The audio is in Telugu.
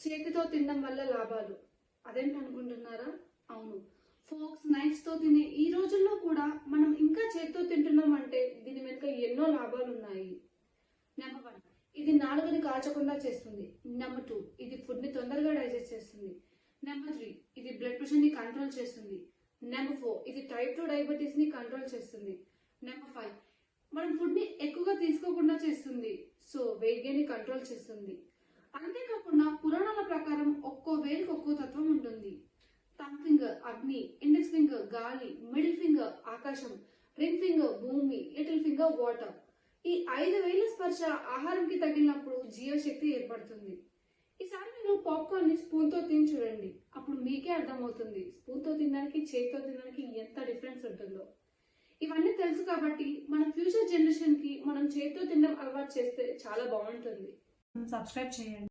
చేతితో తినడం వల్ల లాభాలు. అదేంటి అనుకుంటున్నారా అవును. ఫోక్స్ నైఫ్స్తో తినే ఈ రోజుల్లో కూడా మనం ఇంకా చేతితో తింటున్నాం అంటే దీని వెనుక ఎన్నో లాభాలు ఉన్నాయి నెంబర్ వన్ ఇది నాలుగుని కాల్చకుండా చేస్తుంది. నెంబర్ టూ ఇది ఫుడ్ని తొందరగా డైజెస్ట్ చేస్తుంది. నెంబర్ త్రీ ఇది బ్లడ్ ప్రెషర్ని కంట్రోల్ చేస్తుంది. నెంబర్ ఫోర్ ఇది టైప్ టూ డయాబెటీస్ని కంట్రోల్ చేస్తుంది. నెంబర్ ఫైవ్ మనం ఫుడ్ని ఎక్కువగా తీసుకోకుండా చేస్తుంది. సో వెయిట్ గెయిన్ని కంట్రోల్ చేస్తుంది. వేలికి ఒక్కో తత్వం ఉంటుంది. థమ్ ఫింగర్ అగ్ని ఇండెక్స్ ఫింగర్ గాలి మిడిల్ ఫింగర్ ఆకాశం రింగ్ ఫింగర్ భూమి లిటిల్ ఫింగర్ వాటర్. ఈ ఐదు వేల స్పర్శ ఆహారంకి తగిలినప్పుడు జీవశక్తి ఏర్పడుతుంది. ఈసారి నేను పాప్కార్న్ని స్పూన్తో తిని చూడండి. అప్పుడు మీకే అర్థమవుతుంది. స్పూన్తో తినడానికి చేతితో తినడానికి ఎంత డిఫరెన్స్ ఉంటుందో. ఇవన్నీ తెలుసు కాబట్టి మన ఫ్యూచర్ జనరేషన్కి మనం చేతితో తినడం అలవాటు చేస్తే చాలా బాగుంటుంది. సబ్స్క్రైబ్ చేయండి.